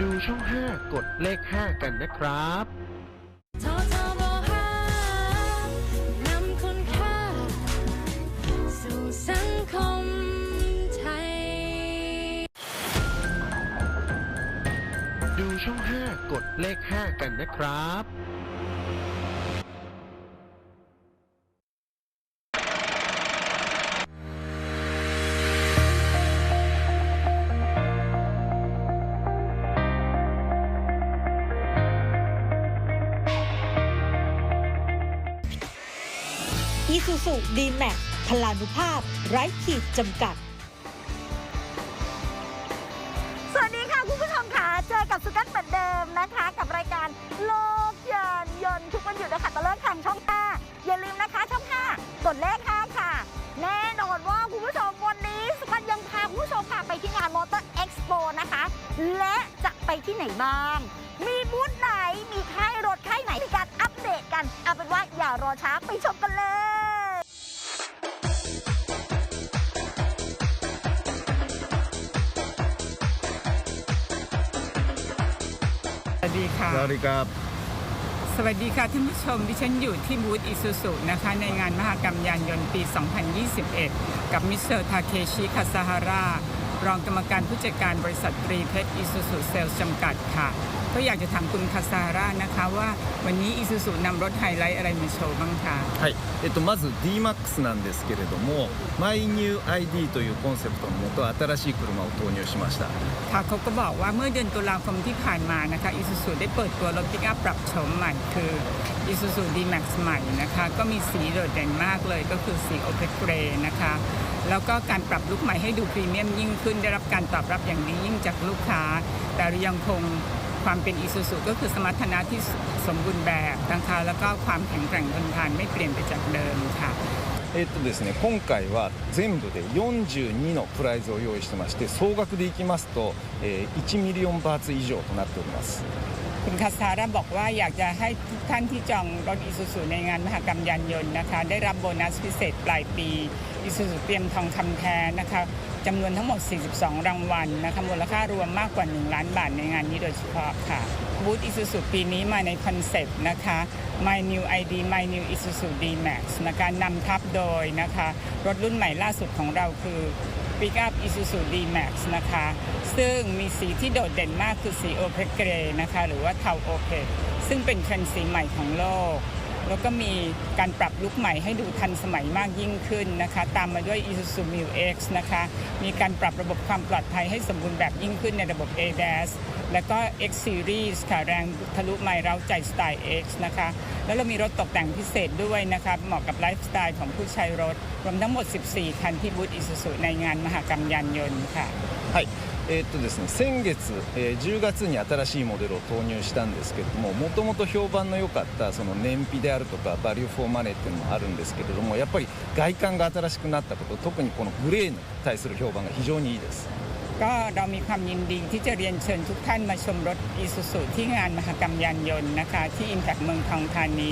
ดูช่อง 5 กดเลข 5 กันนะครับททบห้านำคุณค่า สู่สังคมไทย ดูช่อง 5 กดเลข 5 กันนะครับ ดีแม็กพลานุภาพ ไร้ขีดจำกัด สวัสดีค่ะคุณผู้ชมค่ะ เจอกับสุกันเหมือนเดิมนะคะ กับรายการโลกยานยนต์ทุกวันหยุดนะคะตะเลิกทางช่อง 5 อย่าลืมนะคะช่อง 5กดเลข5ค่ะ แน่นอนว่าคุณผู้ชมวันนี้สุกันยังพาคุณผู้ชมค่ะไปที่งานมอเตอร์เอ็กซ์โปนะคะ และจะไปที่ไหนบ้างมีบูธไหน มีค่ายรถค่ายไหนมีการอัปเดตกัน เอาเป็นว่าอย่ารอช้าไปชมกันเลย สวัสดีครับ สวัสดีค่ะท่านผู้ชม ดิฉันอยู่ที่บูธอิซูซุนะคะ ในงานมหกรรมยานยนต์ปี 2021 กับมิสเตอร์ทาเคชิคาซาฮารา รองกรรมการผู้จัดการบริษัทตรีเพชรอิซูซุเซลส์จำกัดค่ะ ก็อยากจะถามคุณคาซาฮารานะคะว่าวันนี้อิซูซุนำรถไฮไลท์อะไรมาโชว์บ้างคะ はい、えっと、まず DMAX なんですけれども My New ID というコンセプトのもと新しい車を投入しました ค่ะเขาก็บอกว่าเมื่อเดือนตุลาคมที่ผ่านมานะคะอิซูซุได้เปิดตัวรถปิกอัพปรับโฉมใหม่คืออิซูซุ D-Max ใหม่นะคะ ก็มีสีโดดเด่นมากเลยก็คือสีโอเพกเรนะคะ แล้วก็การปรับลุคใหม่ให้ดูพรีเมียมยิ่งขึ้นได้รับการตอบรับอย่างดียิ่งจากลูกค้า แต่ยังคงความเป็นอิซูซุก็คือสมรรถนะที่สมบูรณ์แบบนะคะแล้วก็ความแข็งแกร่งทนทานไม่เปลี่ยนไปจากเดิมค่ะ えっとですね今回は全部で42のプライズを用意してまして総額でいきますと、えー1ミリオンバーツ以上となっております คุณคาซาร่าบอกว่าอยากจะให้ทุกท่านที่จองรถอิซูซุในงานมหกรรมยานยนต์นะคะ ได้รับโบนัสพิเศษปลายปีอิซูซุเตรียมทองคำแท้นะคะจำนวนทั้งหมด 42 รางวัลนะคะมูลค่ารวมมากกว่า 1 ล้านบาทในงานนี้โดยเฉพาะค่ะบูธอิซูซุปีนี้มาในคอนเซปต์นะคะ My New ID My New Isuzu D-Max นะคะนำทับโดยนะคะ รถรุ่นใหม่ล่าสุดของเราคือ ปิกอัพอิซูซูดีแม็กซ์นะคะ ซึ่งมีสีที่โดดเด่นมากคือสีโอเพกเกรนะคะ หรือว่าเทาโอเพกซึ่งเป็นเทรนด์สีใหม่ของโลก แล้วก็มีการปรับลุคใหม่ให้ดูทันสมัยมากยิ่งขึ้นนะคะ ตามมาด้วย Isuzu m u X นะคะ มีการปรับระบบความปลอดภัยให้สมบูรณ์แบบยิ่งขึ้นในระบบ ADAS แล้วก็ X Series ค่ะ แรงทะลุไมล์เร้าใจสไตล์ X นะคะ แล้วเรามีรถตกแต่งพิเศษด้วยนะคะ เหมาะกับไลฟ์สไตล์ของผู้ใช้รถ รวมทั้งหมด 14 คันที่บูธ Isuzu ในงานมหกรรมยานยนต์ค่ะ はいえーっとですね、先月、えー10月に新しいモデルを投入したんですけれどももともと評判の良かったその燃費であるとかバリュー・フォー・マネーっていうのもあるんですけれどもやっぱり外観が新しくなったこと特にこのグレーに対する評判が非常にいいです ก็เรามีความยินดีที่จะเรียนเชิญทุกท่านมาชมรถอีซูซูที่งานมหกรรมยานยนต์นะคะ ที่ Impact เมืองทองธานี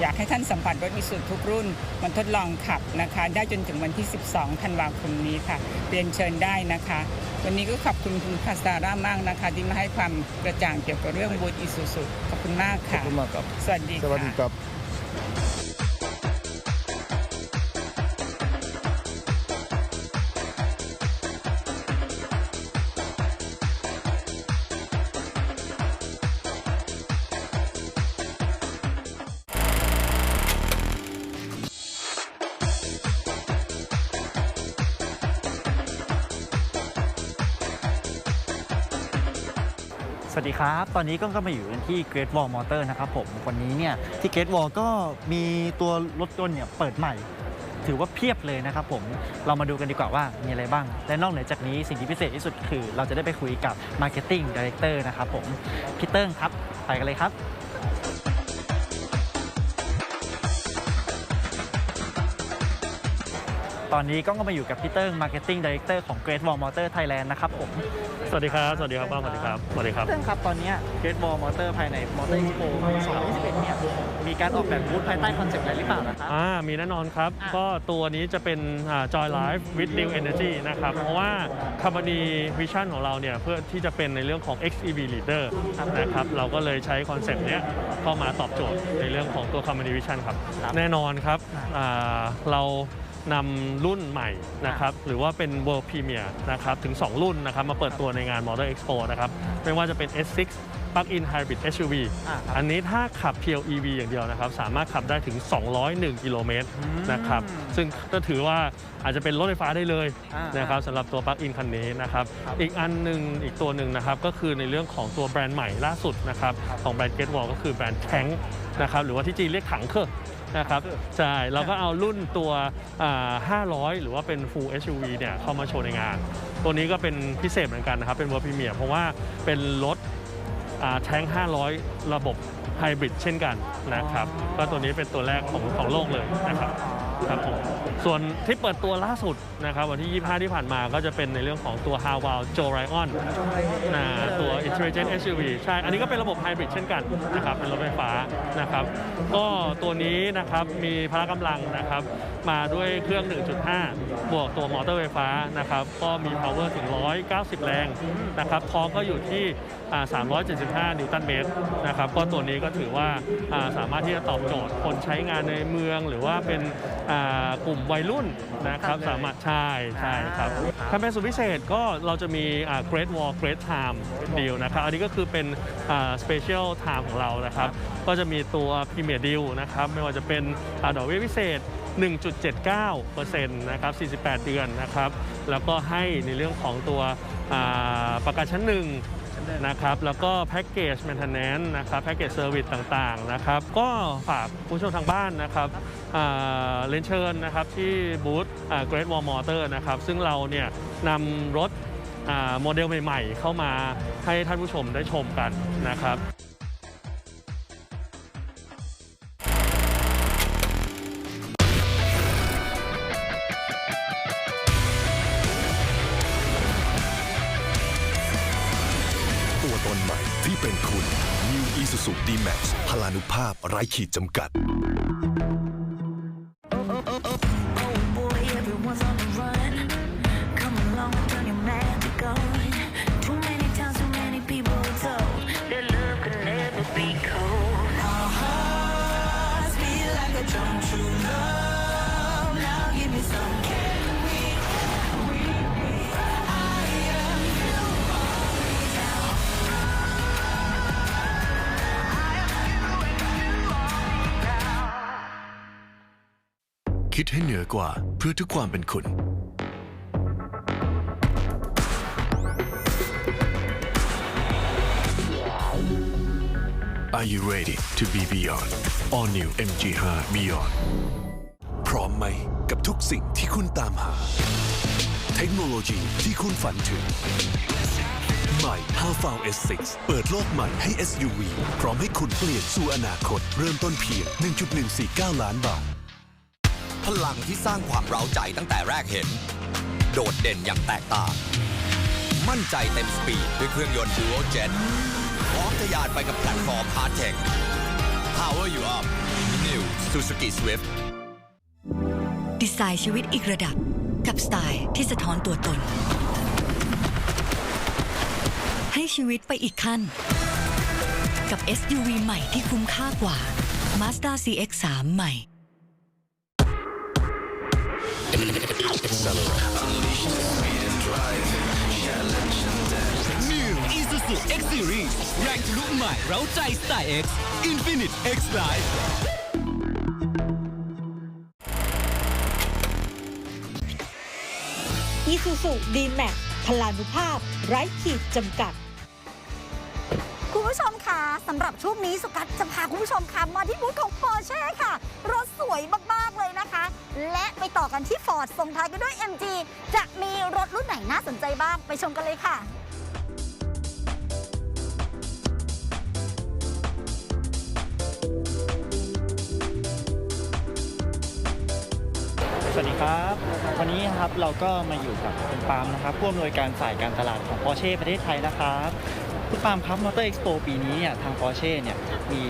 อยากให้ท่านสัมผัสรถอีซูซูทุกรุ่นมาทดลองขับนะคะ ได้จนถึงวันที่ 12 ธันวาคมนี้ค่ะ เรียนเชิญได้นะคะ วันนี้ก็ขอบคุณคุณคาซาร่ามากนะคะ ที่มาให้ความกระจ่างเกี่ยวกับเรื่องบูธอีซูซูขอบคุณมากขอบค่ะคุณมากครับสวัสดีสวัสดีค่ะครับ ครับ ตอนนี้ก็ก็มาอยู่กันที่ Great Wall Motor นะครับผม วันนี้เนี่ยที่ Great Wall ก็มีตัวรถยนต์เนี่ยเปิดใหม่ ถือว่าเพียบเลยนะครับผม เรามาดูกันดีกว่าว่ามีอะไรบ้าง และนอกเหนือจากนี้สิ่งที่พิเศษที่สุดคือ เราจะได้ไปคุยกับ Marketing Director นะครับผมพี่เติ้งครับ ไปกันเลยครับ ตอนนี้ก็มาอยู่กับพี่เติ้ง Marketing Director ของ Great Wall Motor Thailand นะครับผม สวัสดีครับ สวัสดีครับป้าสวัสดีครับ สวัสดีครับ เติ้งครับ ตอนเนี้ย Great Wall Motor ภายใน Motor Expo 2021 เนี่ย มีการออกแบบบูธภายใต้คอนเซ็ปต์อะไรหรือเปล่านะครับ อ่า มีแน่นอนครับอะก็ตัวนี้จะเป็นอ่า Joy Life with New Energy นะครับ เพราะว่า Company Vision ของเราเนี่ย เพื่อที่จะเป็นในเรื่องของ XEV Leader นะครับ เราก็เลยใช้คอนเซปต์เนี้ยเข้ามาตอบโจทย์ในเรื่องของตัว Company Vision ครับครับ แน่นอนครับอ่าเรา นำรุ่นใหม่นะครับหรือว่าเป็น World Premier นะครับถึง 2 รุ่นนะครับมาเปิดตัวในงาน Motor Expo นะครับไม่ว่าจะเป็น S6 Plug-in Hybrid SUV อ่าครับอันนี้ถ้าขับเพียว EV อย่างเดียวนะครับ สามารถขับได้ถึง 201 กิโลเมตรอืมนะครับ ซึ่งก็ถือว่าอาจจะเป็นรถไฟฟ้าได้เลยอ่านนะครับสำหรับตัวปลั๊กอินคันนี้นะครับครับ อีกอันหนึ่งอีกตัวหนึ่งนะครับ ก็คือในเรื่องของตัวแบรนด์ใหม่ล่าสุดนะครับ ของแบรนด์ Get Wall ก็คือแบรนด์แทงนะครับหรือว่าที่จีนเรียกถังเคอ นะครับใช่เราก็เอารุ่นตัวอ่า500 หรือว่าเป็น Full SUV เนี่ยเข้ามาโชว์ในงาน ตัวนี้ก็เป็นพิเศษเหมือนกันนะครับเป็น World Premier เพราะว่าเป็นรถอ่าแท้ง 500 ระบบไฮบริดเช่นกันนะครับ ก็ตัวนี้เป็นตัวแรกของของโลกเลยนะครับ ครับผมส่วนที่เปิดตัวล่าสุดนะครับวันที่ 25 ที่ผ่านมาก็จะเป็นในเรื่องของตัว h a w a l Joe Ryan นะตัว Intelligent SUV ใช่ อันนี้ก็เป็นระบบไฮบริดเช่นกันนะครับเป็นรถไฟฟ้านะครับก็ตัวนี้นะครับมีพละกำลังนะครับมาด้วยเครื่อง 1.5 บวกตัวมอเตอร์ไฟฟ้านะครับก็มี power ถึง 190 แรงนะครับทอร์กก็อยู่ที่375 นิวตันเมตรนะครับก็ตัวนี้ก็ถือว่าอ่าสามารถที่จะตอบโจทย์คนใช้งานในเมือง หรือว่าเป็นอ่ากลุ่มวัยรุ่นนะครับสามารถใช่ใช่ครับแคมเปญสุดพิเศษก็เราจะมีอ่า Great Wall Great Time Deal นะครับอันนี้ก็คือเป็นอ่า Special Time ของเรานะครับก็จะมีตัว Premier Deal นะครับไม่ว่าจะเป็นอ่าดอกเบี้ยพิเศษ1.79%นะครับ 48 เดือนนะครับ แล้วก็ให้ในเรื่องของตัวอ่าประกันชั้นหนึ่ง นะครับ แล้วก็แพ็กเกจ maintenance นะครับแพ็กเกจเซอร์วิสต่างๆนะครับ ก็ฝากผู้ชมทางบ้านนะครับเลนเชิญนะครับที่บูธเกรดวอลมอเตอร์นะครับ ซึ่งเราเนี่ยนำรถโมเดลใหม่ ๆ เข้ามาให้ท่านผู้ชมได้ชมกันนะครับ Isuzu D-Max พลานุภาพไร้ขีดจำกัด คิดให้เหนือกว่าเพื่อทุกความเป็นคุณ Are you ready to be beyond All New MG5 Beyond พร้อมไหมกับทุกสิ่งที่คุณตามหา เทคโนโลยีที่คุณฝันถึงใหม่ h a l f a l S6 เปิดโลกใหม่ให้ SUV พร้อมให้คุณเปลี่ยนสู่อนาคต เริ่มต้นเพียง 1.149 ล้านบาท พลังที่สร้างความเร้าใจตั้งแต่แรกเห็น โดดเด่นอย่างแตกต่าง มั่นใจเต็มสปีดด้วยเครื่องยนต์ Dual Jet พร้อมทะยานไปกับแพลตฟอร์ม Hard Tech Power you up New Suzuki Swift ดีไซน์ชีวิตอีกระดับกับสไตล์ที่สะท้อนตัวตน ให้ชีวิตไปอีกขั้น กับ SUV ใหม่ที่คุ้มค่ากว่า Mazda CX-3 ใหม่ New Isuzu X Series แรงทะลุใหม่เร้าใจสไตล์ X Infinite X Drive Isuzu D-Max พลานุภาพ ไร้ขีดจำกัด คุณผู้ชมคะสำหรับช่วงนี้สุกัสจะพาคุณผู้ชมค่ะมาที่บูธของ Porsche ค่ะ รถสวยมากๆเลยนะคะ และไปต่อกันที่ Ford ส่งท้ายกันด้วย MG จะมีรถรุ่นไหนน่าสนใจบ้าง ไปชมกันเลยค่ะสวัสดีครับ วันนี้ครับเราก็มาอยู่กับคุณปามนะครับผู้อำนวยการฝ่ายการตลาดของ Porsche ประเทศไทยนะครับคุณปามครับ Motor Expo ปีนี้เนี่ยทาง Porsche เนี่ยมี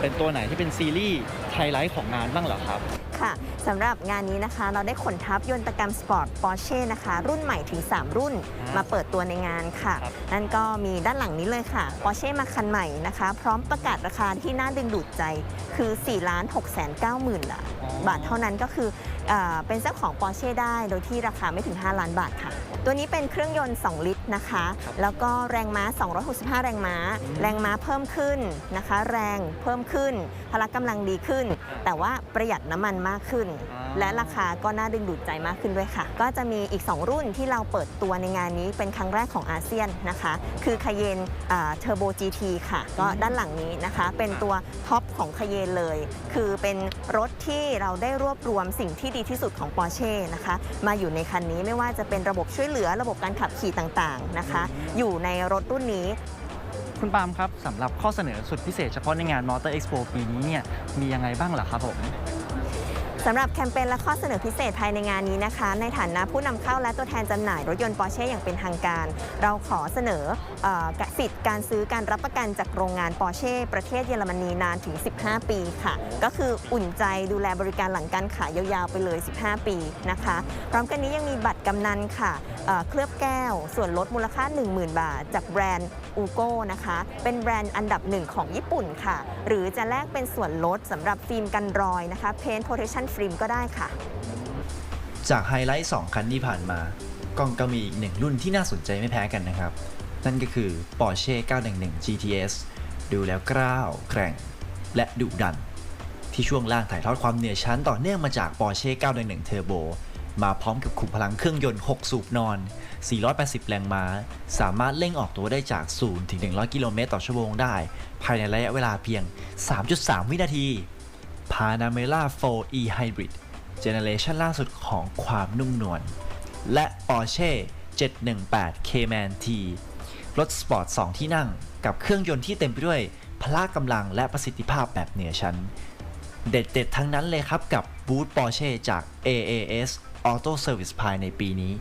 เป็นตัวไหนที่เป็นซีรีส์ไฮไลท์ของงานบ้างเหรอครับ ค่ะสำหรับงานนี้นะคะ เราได้ขนทัพยนตกรรมสปอร์ตปอร์เช่นะคะ รุ่นใหม่ถึง 3 รุ่นอ่ามมาเปิดตัวในงานค่ะครับนั่นก็มีด้านหลังนี้เลยค่ะปอร์เช่มาคันใหม่นะคะ พร้อมประกาศราคาที่น่าดึงดูดใจคือ4 6 9 0 0 0 0 บาทเท่านั้นก็คืออาเป็นเจ้าของปอร์เช่ได้โดยที่ราคาไม่ถึง 5 ล้านบาทค่ะ ตัวนี้เป็นเครื่องยนต์ 2 ลิตร นะคะครับแล้วก็แรงม้า 265 แรงม้าอืมแรงม้าเพิ่มขึ้นนะคะ แรงเพิ่มขึ้น พละกำลังดีขึ้น แต่ว่าประหยัดน้ำมันมากขึ้นอ่า และราคาก็น่าดึงดูดใจมากขึ้นด้วยค่ะ ก็จะมีอีก 2 รุ่นที่เราเปิดตัวในงานนี้เป็นครั้งแรกของอาเซียนนะคะ คือคเยนเทอร์โบ GT ค่ะ ก็ด้านหลังนี้นะคะ เป็นตัวท็อปของคเยนเลย คือเป็นรถที่เราได้รวบรวมสิ่งที่ดีที่สุดของ Porsche นะคะมาอยู่ในคันนี้ไม่ว่าจะเป็นระบบช่วยเหลือระบบการขับขี่ต่างๆนะคะ อยู่ในรถรุ่นนี้คุณปาล์มครับสำหรับข้อเสนอสุดพิเศษเฉพาะในงาน Motor Expo ปีนี้เนี่ยมียังไงบ้างเหรอครับผม สำหรับแคมเปญและข้อเสนอพิเศษภายในงานนี้นะคะ ในฐานะผู้นำเข้าและตัวแทนจำหน่ายรถยนต์ปอร์เช่อย่างเป็นทางการ เราขอเสนอเออสิทธิ์การซื้อการรับประกันจากโรงงานปอร์เช่ประเทศเยอรมนีนานถึง 15 ปีค่ะ ก็คืออุ่นใจดูแลบริการหลังการขายยาวๆไปเลย 15 ปีนะคะ พร้อมกันนี้ยังมีบัตรกำนันค่ะเเคลือบแก้ว ส่วนลดมูลค่า 10,000 บาท จากแบรนด์ อูโก้นะคะ เป็นแบรนด์อันดับหนึ่งของญี่ปุ่นค่ะ หรือจะแลกเป็นส่วนลดสำหรับฟิล์มกันรอยนะคะ Paint Protection Film ก็ได้ค่ะ จากไฮไลท์ 2 คันที่ผ่านมา กล้องก็มีอีกหนึ่งรุ่นที่น่าสนใจไม่แพ้กันนะครับ นั่นก็คือ Porsche 911 GTS ดูแล้วกล้าวแกร่ง และดุดัน ที่ช่วงล่างถ่ายทอดความเหนือชั้นต่อเนื่องมาจาก Porsche 911 Turbo มาพร้อมกับขุมพลังเครื่องยนต์ 6 สูบนอน 480 แรงม้า สามารถเร่งออกตัวได้จาก 0 ถึง 100 กิโลเมตรต่อชั่วโมงได้ ภายในระยะเวลาเพียง 3.3 วินาที Panamera 4 e Hybrid เจเนเรชันล่าสุดของความนุ่มนวล และ Porsche 718 Cayman T รถสปอร์ต 2 ที่นั่ง กับเครื่องยนต์ที่เต็มไปด้วยพละกำลังและประสิทธิภาพแบบเหนือชั้น เด็ดๆ ทั้งนั้นเลยครับกับบูธ Porsche จาก AAS Auto Service ภายในปีนี้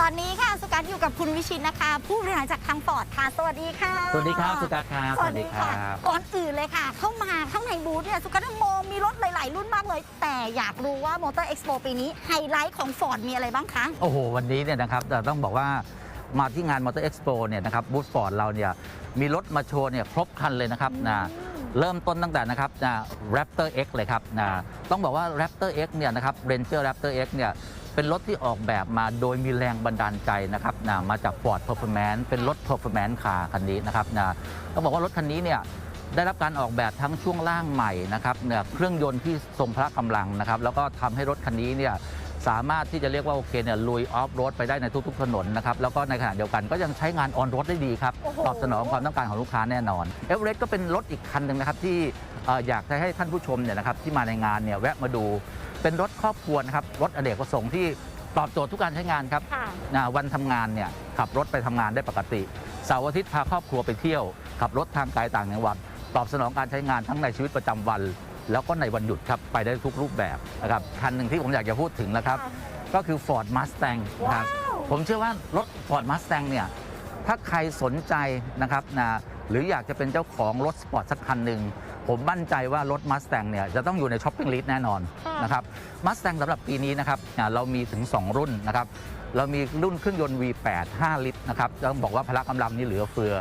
ตอนนี้ค่ะสุกัสอยู่กับคุณวิชิตนะคะ ผู้บริหารจากทางฟอร์ดค่ะสวัสดีค่ะสวัสดีครับสุกัสครับสวัสดีค่ะก่อนอื่นเลยค่ะ เข้ามาข้างในบูธเนี่ยสุกัสมองมีรถหลาย ๆ รุ่นมากเลย แต่อยากรู้ว่ามอเตอร์เอ็กซ์โปปีนี้ไฮไลท์ของฟอร์ดมีอะไรบ้างคะ โอ้โห วันนี้เนี่ยนะครับแต่ต้องบอกว่า มาที่งานมอเตอร์เอ็กซ์โปเนี่ยนะครับบูธฟอร์ดเราเนี่ยมีรถมาโชว์เนี่ยครบครันเลยนะครับนะเริ่มต้นตั้งแต่นะครับนะ Raptor X เลยครับนะต้องบอกว่า Raptor X เนี่ยนะครับ Ranger Raptor X เนี่ยเป็นรถที่ออกแบบมาโดยมีแรงบันดาลใจนะครับนะมาจาก Ford Performance เป็นรถ Performance car คันนี้นะครับนะต้องบอกว่ารถคันนี้เนี่ยได้รับการออกแบบทั้งช่วงล่างใหม่นะครับเนี่ยเครื่องยนต์ที่ทรงพละกำลังนะครับแล้วก็ทำให้รถคันนี้เนี่ย สามารถที่จะเรียกว่าโอเคเนี่ยลุยออฟโรดไปได้ในทุก ๆ ถนนนะครับแล้วก็ในขณะเดียวกันก็ยังใช้งานออนรถได้ดีครับโอ้โหตอบสนองความต้องการของลูกค้าแน่นอนเอเวอเรสต์ก็เป็นรถอีกคันหนึ่งนะครับที่เอ่ออยากจะให้ท่านผู้ชมเนี่ยนะครับที่มาในงานเนี่ยแวะมาดู เป็นรถครอบครัวนะครับรถอเนกประสงค์ที่ตอบโจทย์ทุกการใช้งานครับค่ะนะวันทำงานเนี่ยขับรถไปทำงานได้ปกติเสาร์อาทิตย์พาครอบครัวไปเที่ยว ขับรถทางไกลต่างจังหวัดตอบสนองการใช้งานทั้งในชีวิตประจำวัน แล้วก็ในวันหยุดครับ ไปได้ทุกรูปแบบนะครับคันหนึ่งที่ผมอยากจะพูดถึงนะครับ ก็คือ Ford Mustang นะครับว้าวผมเชื่อว่ารถ Ford Mustang เนี่ยถ้าใครสนใจนะครับนะหรืออยากจะเป็นเจ้าของรถสปอร์ตสักคันหนึ่งผมมั่นใจว่ารถ Mustang เนี่ยจะต้องอยู่ในช้อปปิ้งลิสต์แน่นอนนะครับ Mustang สำหรับปีนี้นะครับอ่าเรามีถึง 2 รุ่นนะครับเรามีรุ่นเครื่องยนต์ V8 5 ลิตรนะครับต้องบอกว่าพละกำลังนี่เหลือเฟือ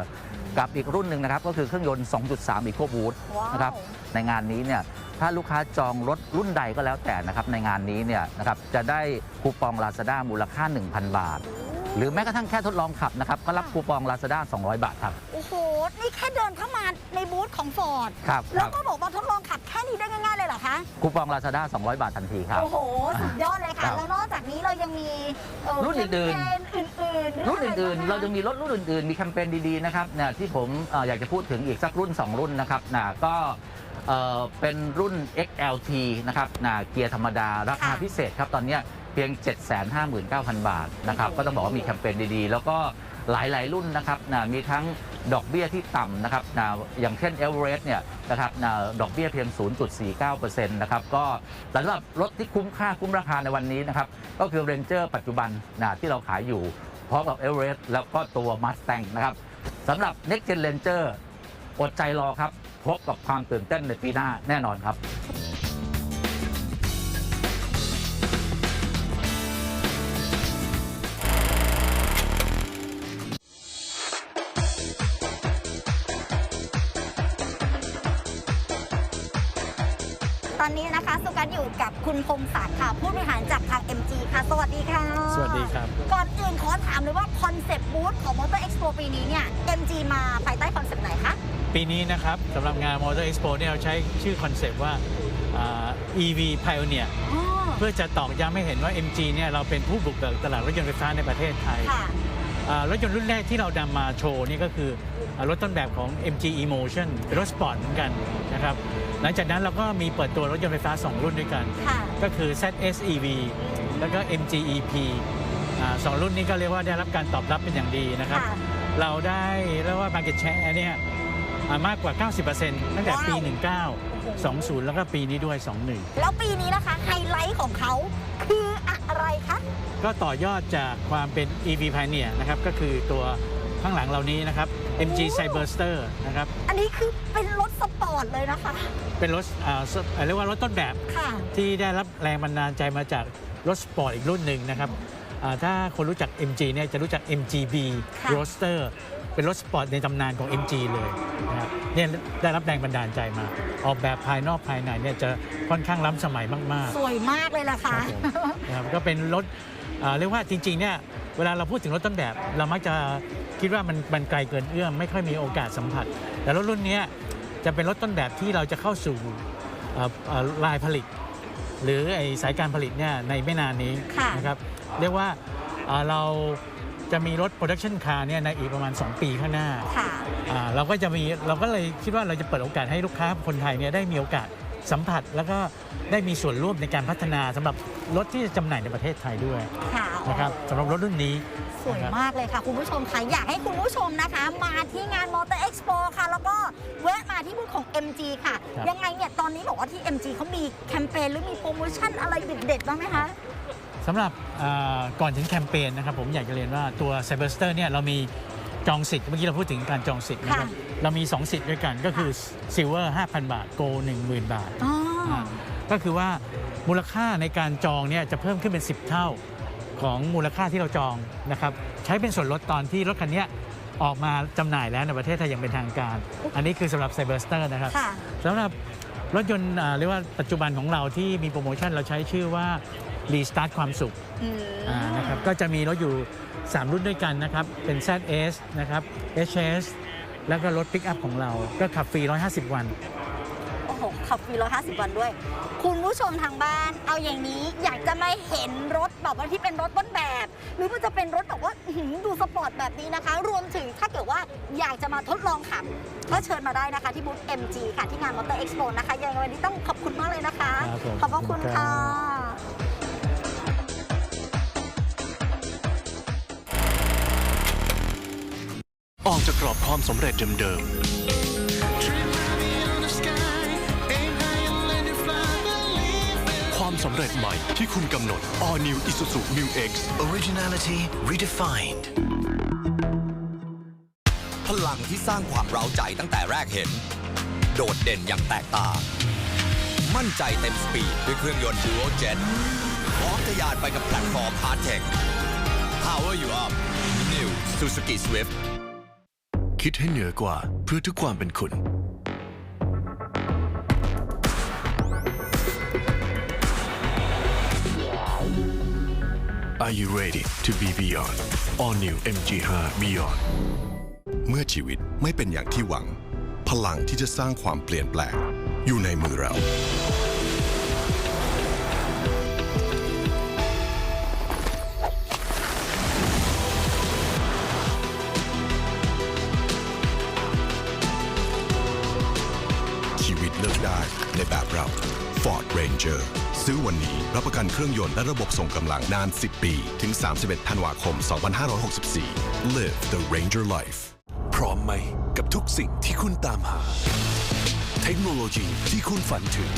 กับอีกรุ่นหนึ่งนะครับก็คือเครื่องยนต์ 2.3 EcoBoost ว้าวนะครับในงานนี้เนี่ยถ้าลูกค้าจองรถรุ่นใดก็แล้วแต่นะครับในงานนี้เนี่ยนะครับจะได้คูปอง Lazada มูลค่า 1,000 บาท หรือแม้กระทั่งแค่ทดลองขับนะครับก็รับคูปอง Lazada 200 บาทครับ โอ้โห นี่แค่เดินเข้ามาในบูธของฟอร์ดครับคแล้วรับก็บอกว่าทดลองขับแค่นี้ได้ง่ายๆเลยเหรอคะ คูปอง Lazada 200 บาททันทีครับ โอ้โห สุดยอดเลยครัค่ะบแล้วนอกจากนี้เรายังมีเอ่อรุ่นอื่นๆ แคมเปญอื่นๆรุ่นอื่นๆ เราะจะมีรถรุ่นอื่นๆ มีแคมเปญดีๆ นะครับเนี่ยที่ผมเอ่ออยากจะพูดถึงอีกสักรุ่น 2 รุ่นนะครับนะก็เอ่อเป็นรุ่น XLT นะครับนะเกียร์ธรรมดาราคาพิเศษครับ ตอนเนี้ย เพียง 759,000 บาทนะครับก็ต้องบอกว่ามีแคมเปญดีๆ แล้วก็หลายๆรุ่นนะครับนะมีทั้งดอกเบี้ยที่ต่ำนะครับนะอย่างเช่นเอเวอเรสต์เนี่ยนะครับนะดอกเบี้ยเพียง 0.49%นะครับก็สำหรับรถที่คุ้มค่าคุ้มราคาในวันนี้นะครับก็คือ Ranger ปัจจุบันนะที่เราขายอยู่พร้อมกับ e v e r e s t แล้วก็ตัว Mustang นะครับสำหรับ Next Gen Ranger อดใจรอครับ พบกับความตื่นเต้นในปีหน้าแน่นอนครับ ตอนนี้นะคะสุกันอยู่กับคุณพงศารค่ะ ผู้บริหารจากทาง MG ค่ะ สวัสดีค่ะ สวัสดีครับ ก่อนอื่นขอถามเลยว่าคอนเซปต์บูธของ Motor Expo ปีนี้เนี่ย MG มาภายใต้คอนเซปต์ไหนคะ ปีนี้นะครับสำหรับงาน Motor Expo เนี่ยเราใช้ชื่อคอนเซปต์ว่าอ่า EV Pioneer อ๋อเพื่อจะตอกย้ำให้เห็นว่า MG เนี่ยเราเป็นผู้บุกเบิกตลาดรถยนต์ไฟฟ้าในประเทศไทยค่ะอ่า รถยนต์รุ่นแรกที่เรานำมาโชว์นี่ก็คืออ่ารถต้นแบบของ MG Emotion เป็นรถสปอร์ตเหมือนกันนะครับหลังจากนั้นเราก็มีเปิดตัวรถยนต์ไฟฟ้า 2 รุ่นด้วยกันค่ะก็คือ ZS EV แล้วก็ MG EP อ่าสองรุ่นนี้ก็เรียกว่าได้รับการตอบรับเป็นอย่างดีนะครับค่ะเราได้เรียกว่า market share เนี่ยอ่า มากกว่า 90%ตั้งแต่ปีว้าว19 20 แล้วก็ปีนี้ด้วย 21 แล้วปีนี้นะคะ ไฮไลท์ของเขาคืออะไรคะ ก็ต่อยอดจากความเป็น EV Pioneer นะครับ ก็คือตัวข้างหลังเหล่านี้นะครับ MG Cyberster นะครับ อันนี้คือเป็นรถสปอร์ตเลยนะคะ เป็นรถอ่าสเรียกว่ารถต้นแบบค่ะที่ได้รับแรงบันดาลใจมาจากรถสปอร์ตอีกรุ่นหนึ่งนะครับอ่าถ้าคนรู้จัก MG เนี่ยจะรู้จัก MGB ค่ะ Roadster เป็นรถสปอร์ตในตำนานของ MG เลยนะครับเนี่ยได้รับแรงบันดาลใจมา ออกแบบภายนอกภายในเนี่ยจะค่อนข้างล้ำสมัยมากสวยมากเลยล่ะๆคค่ะรับผมนะครับก็เป็นรถอ่าเรียกว่าจริงๆเนี่ยเวลาเราพูดถึงรถต้นแบบ เรามักจะคิดว่ามันมันไกลเกินเอื้อมไม่ค่อยมีโอกาสสัมผัส แต่รถรุ่นเนี้ยจะเป็นรถต้นแบบที่เราจะเข้าสู่เอ่อเอ่อลายผลิต หรือไอสายการผลิตเนี่ยในไม่นานนี้ค่ะ นะครับเรียกว่าเอ่อเรา จะมีรถ production car เนี่ยในอีกประมาณ 2 ปีข้างหน้าค่ะ อ่าเราก็จะมีเราก็เลยคิดว่าเราจะเปิดโอกาสให้ลูกค้าคนไทยเนี่ยได้มีโอกาสสัมผัส แล้วก็ได้มีส่วนร่วมในการพัฒนาสำหรับรถที่จะจำหน่ายในประเทศไทยด้วยค่ะนะครับสำหรับรถรุ่นนี้ สวยนะครับมากเลยค่ะ คุณผู้ชมค่ะ อยากให้คุณผู้ชมนะคะ มาที่งาน Motor Expo ค่ะ แล้วก็แวะมาที่บูธของ MG ค่ะ ครับ ยังไงเนี่ย ตอนนี้บอกว่าที่ MG เขามีแคมเปญหรือมีโปรโมชั่นอะไรเด็ดๆบ้างไหมคะ สำหรับอ่าก่อนถึงแคมเปญนะครับผมอยากจะเรียนว่าตัว Cyberster เนี่ยเรามีจองสิทธิ์เมื่อกี้เราพูดถึงการจองสิทธิ์นะครับค่ะเรามี 2 สิทธิ์ด้วยกันก็คือ Silver 5,000 บาท Gold 10,000 บาทอ๋อาก็คือว่ามูลค่าในการจองเนี่ยจะเพิ่มขึ้นเป็น 10 เท่าของมูลค่าที่เราจองนะครับใช้เป็นส่วนลดตอนที่รถคันเนี้ยออกมาจำหน่ายแล้วในประเทศไทยอย่างเป็นทางการ อันนี้คือสำหรับ Cyberster นะครับค่ะสำหรับรถยนต์อ่าเรียกว่าปัจจุบันของเราที่มีโปรโมชั่นเราใช้ชื่อว่า Restart ความสุขอืมอ่านะครับก็จะมีรถอยู่ 3 รุ่นด้วยกันนะครับ เป็น ZS นะครับ HS แล้วก็รถปิกอัพของเรา ก็ขับฟรี 150 วัน โอ้โห ขับฟรี 150 วันด้วย คุณผู้ชมทางบ้าน เอาอย่างนี้อยากจะมาเห็นรถแบบว่าที่เป็นรถต้นแบบ หรือมันจะเป็นรถแบบว่าอื้อหือดูสปอร์ตแบบนี้นะคะ รวมถึงถ้าเกิดว่าอยากจะมาทดลองขับ ก็เชิญมาได้นะคะที่บูธ MG ค่ะที่งาน Motor Expo นะคะยังไงวันนี้ต้องขอบคุณมากเลยนะคะครับผมขอบพระคุณขอบคุณครัค่ะ ออกจากกรอบความสำเร็จเดิมๆ ความสำเร็จใหม่ที่คุณกำหนด All New Isuzu Mu X Originality redefined พลังที่สร้างความเร้าใจตั้งแต่แรกเห็น โดดเด่นอย่างแตกต่าง มั่นใจเต็มสปีดด้วยเครื่องยนต์ Dual Jet พร้อมทะยานไปกับแพลตฟอร์ม Hard Tech Power you up New Suzuki Swift คิดให้เหนือกว่าเพื่อทุกความเป็นคุณ Are you ready to be beyond? All new MG5 Beyond เมื่อชีวิตไม่เป็นอย่างที่หวัง พลังที่จะสร้างความเปลี่ยนแปลงอยู่ในมือเราชีวิตเลือกได้ในแบบเรา Ranger ซื้อวันนี้รับประกันเครื่องยนต์และระบบส่งกำลังนาน 10 ปี ถึง 31 ธันวาคม 2564 Live the Ranger Life พร้อมไหมกับทุกสิ่งที่คุณตามหา เทคโนโลยีที่คุณฝันถึง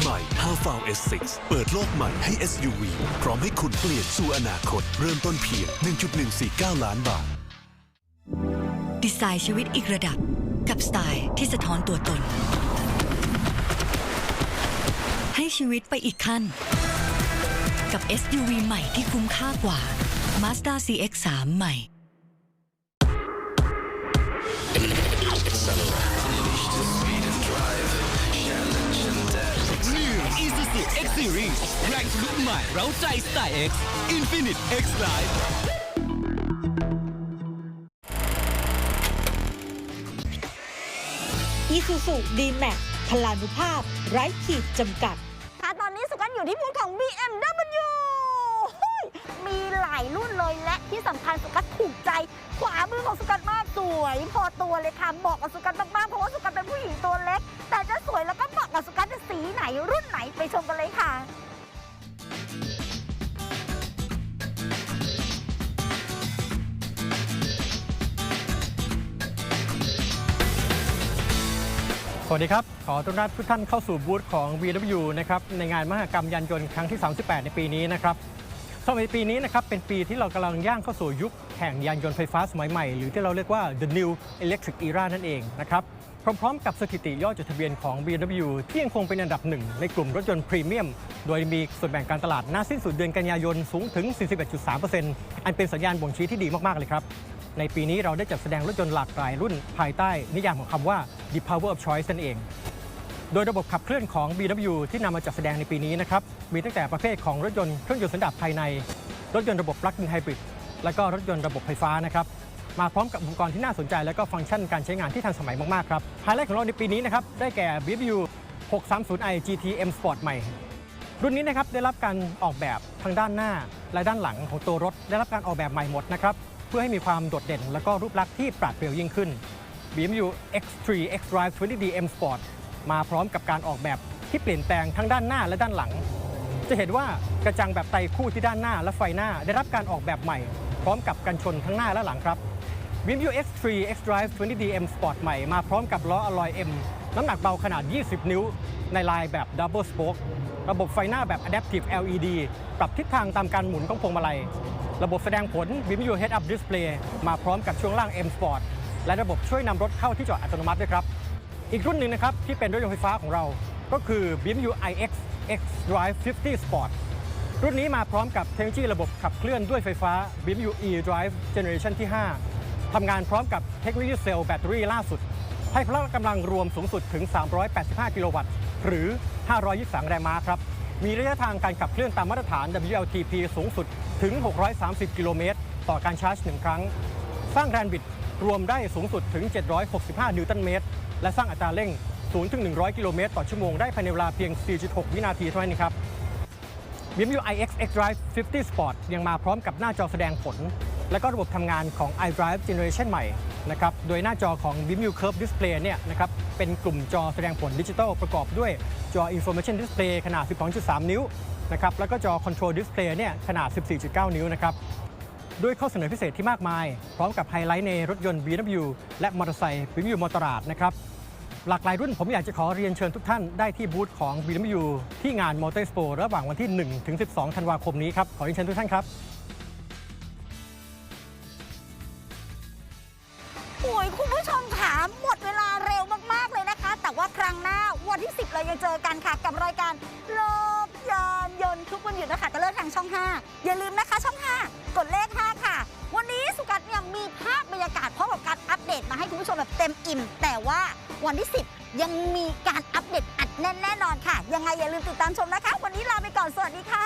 ใหม่ h a l f a l S6 เปิดโลกใหม่ให้ SUV พร้อมให้คุณเปลี่ยนสู่อนาคต เริ่มต้นเพียง 1.149 ล้านบาท ดีไซน์ชีวิตอีกระดับ กับสไตล์ที่สะท้อนตัวตน ให้ชีวิตไปอีกขั้น กับ SUV ใหม่ที่คุ้มค่ากว่า Mazda CX-3 ใหม่ New Isuzu X Series แรงทะลุใหม่เร้าใจสไตล์ X Infinite X Life อีซูซูดีแม็กพลานุภาพ ไร้ขีดจำกัดค่ะต อนนี้สุกันอยู่ที่บูธของ BMW มีหลายรุ่นเลยและที่สำคัญสุกันถูกใจ ขวามือของสุกันมากสวย พอตัวเลยค่ะเหมาะกับสุกันมากๆเพราะว่าสุกันเป็นผู้หญิงตัวเล็ก แต่จะสวยแล้วก็เหมาะกับสุกันจะสีไหนรุ่นไหนไปชมกันเลยค่ะสวัสดีครับ อต้อนรับทุกท่านเข้าสู่บูธของ VW นะครับในงานมหกรรมยานยนต์ครั้งที่ 38 ในปีนี้นะครับสำหรับในปีนี้นะครับเป็นปีที่เรากำลังย่างเข้าสู่ยุคแห่งยานยนต์ไฟฟ้าสมัยใหม่ หรือที่เราเรียกว่า the new electric era นั่นเองนะครับพร้อมๆ กับสถิติยอดจดทะเบียนของ BMW ที่ยังคงเป็นอันดับหนึ่งในกลุ่มรถยนต์พรีเมียม โดยมีส่วนแบ่งการตลาดหน้าสิ้นสุดเดือนกันยายนสูงถึง 41.3%อันเป็นสัญญาณบ่งชี้ที่ดีมากๆเลยครับในปีนี้เราได้จัดแสดงรถยนต์หลากหลายรุ่นภายใต้นิยามของคำว่า the power of choice นั่นเอง โดยระบบขับเคลื่อนของ BMW ที่นำมาจัดแสดงในปีนี้นะครับ มีตั้งแต่ประเภทของรถยนต์เครื่องยนต์สันดาปภายใน รถยนต์ระบบ plug-in hybrid และก็รถยนต์ระบบไฟฟ้านะครับ มาพร้อมกับอุปกรณ์ที่น่าสนใจ และก็ฟังก์ชันการใช้งานที่ทันสมัยมากๆครับ ไฮไลท์ของเราในปีนี้นะครับ ได้แก่ BMW 630i GT M Sport ใหม่ รุ่นนี้นะครับได้รับการออกแบบทางด้านหน้า และด้านหลังของตัวรถ ได้รับการออกแบบใหม่หมดนะครับ เพื่อให้มีความโดดเด่น และก็รูปลักษณ์ที่ปราดเปรียวยิ่งขึ้น BMW X3 X-Drive 20D M Sport มาพร้อมกับการออกแบบที่เปลี่ยนแปลงทั้งด้านหน้าและด้านหลัง จะเห็นว่ากระจังแบบไตคู่ที่ด้านหน้าและไฟหน้าได้รับการออกแบบใหม่ พร้อมกับกันชนทั้งหน้าและหลังครับ BMW X3 X-Drive 20D M Sport ใหม่มาพร้อมกับล้ออลอย M น้ำหนักเบาขนาด 20 นิ้ว ในลายแบบ Double Spoke ระบบไฟหน้าแบบ Adaptive LED ปรับทิศทางตามการหมุนของพวงมาลัย ระบบแสดงผล BMW Head Up Display มาพร้อมกับช่วงล่าง M Sport และระบบช่วยนำรถเข้าที่จอดอัตโนมัติด้วยครับ อีกรุ่นหนึ่งนะครับที่เป็นรถยนต์ไฟฟ้าของเราก็คือ BMW iX X Drive 50 Sport รุ่นนี้มาพร้อมกับเทคโนโลยีระบบขับเคลื่อนด้วยไฟฟ้า BMW e Drive Generation ที่ 5 ทำงานพร้อมกับเทคโนโลยีเซลล์แบตเตอรี่ล่าสุด ให้พละกำลังรวมสูงสุดถึง 385 กิโลวัตต์ หรือ 522แรงม้าครับ มีระยะทางการขับเคลื่อนตามมาตรฐาน WLTP สูงสุดถึง 630 กิโลเมตร ต่อการชาร์จ 1 ครั้ง สร้างแรงบิด รวมได้สูงสุดถึง 765 นิวตันเมตร และสร้างอัตราเร่ง 0 ถึง 100 กิโลเมตร ต่อชั่วโมงได้ภายในเวลาเพียง 4.6 วินาทีเท่านั้นครับ BMW iX X Drive 50 Sport ยังมาพร้อมกับหน้าจอแสดงผล และก็ระบบทำงานของ iDrive Generation ใหม่นะครับ โดยหน้าจอของ BMW Curve Display เนี่ยนะครับเป็นกลุ่มจอแสดงผลดิจิทัลประกอบด้วยจอ Information Display ขนาด 12.3 นิ้วนะครับ แล้วก็จอ Control Display เนี่ยขนาด 14.9 นิ้วนะครับ ด้วยข้อเสนอพิเศษที่มากมาย พร้อมกับไฮไลท์ในรถยนต์ BMW และมอเตอร์ไซค์ BMW m o t o r a d นะครับหลากหลายรุ่นผมอยากจะขอเรียนเชิญทุกท่านได้ที่บูธของ BMW ที่งาน Motor Expo ระหว่างวันที่ 1 ถึง 12 ธันวาคมนี้ครับ ขอเรียนเชิญทุกท่านครับ โอ้ยคุณผู้ชมค่ะหมดเวลาเร็วมาก ๆ เลยนะคะ แต่ว่าครั้งหน้าวันที่ 10 เรายังเจอกันค่ะ กับรายการโลก ยานยนต์ทุกวันหยุดนะคะจะเลิกทางช่อง 5 อย่าลืมนะคะช่อง 5 กดเลข 5 ค่ะ วันนี้สุกัดเนี่ยมีภาพบรรยากาศพร้อมกับการอัปเดตมาให้คุณผู้ชมแบบเต็มอิ่ม แต่ว่าวันที่ 10 ยังมีการอัปเดตอัดแน่นแน่นอนค่ะ ยังไงอย่าลืมติดตามชมนะคะ วันนี้ลาไปก่อนสวัสดีค่ะ